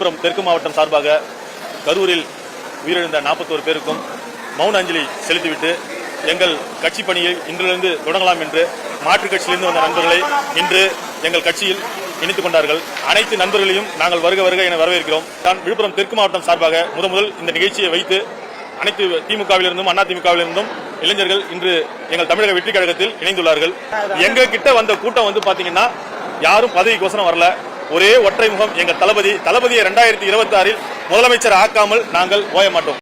விழுப்புரம் தெற்கு மாவட்டம் சார்பாக கரூரில் உயிரிழந்த நாற்பத்தோரு பேருக்கும் மௌன அஞ்சலி செலுத்திவிட்டு எங்கள் கட்சி பணியை இன்றிலிருந்து தொடங்கலாம் என்று மாற்றுக் கட்சியிலிருந்து வந்த நண்பர்களை இன்று எங்கள் கட்சியில் இணைத்துக் கொண்டார்கள். அனைத்து நண்பர்களையும் நாங்கள் வருக வருக என வரவேற்கிறோம். நான் விழுப்புரம் தெற்கு மாவட்டம் சார்பாக முத முதல் இந்த நிகழ்ச்சியை வைத்து அனைத்து திமுகவிலிருந்தும் அண்ணா திமுகவிலிருந்தும் இளைஞர்கள் இன்று எங்கள் தமிழக வெற்றி கழகத்தில் இணைந்துள்ளார்கள். எங்க கிட்ட வந்த கூட்டம் வந்து பாத்தீங்கன்னா யாரும் பதவிக்கோசரம் வரல. ஒரே ஒற்றை முகம் எங்கள் தளபதி. தளபதியை ரெண்டாயிரத்தி இருபத்தி ஆறில் முதலமைச்சர் ஆக்காமல் நாங்கள் ஓய மாட்டோம்.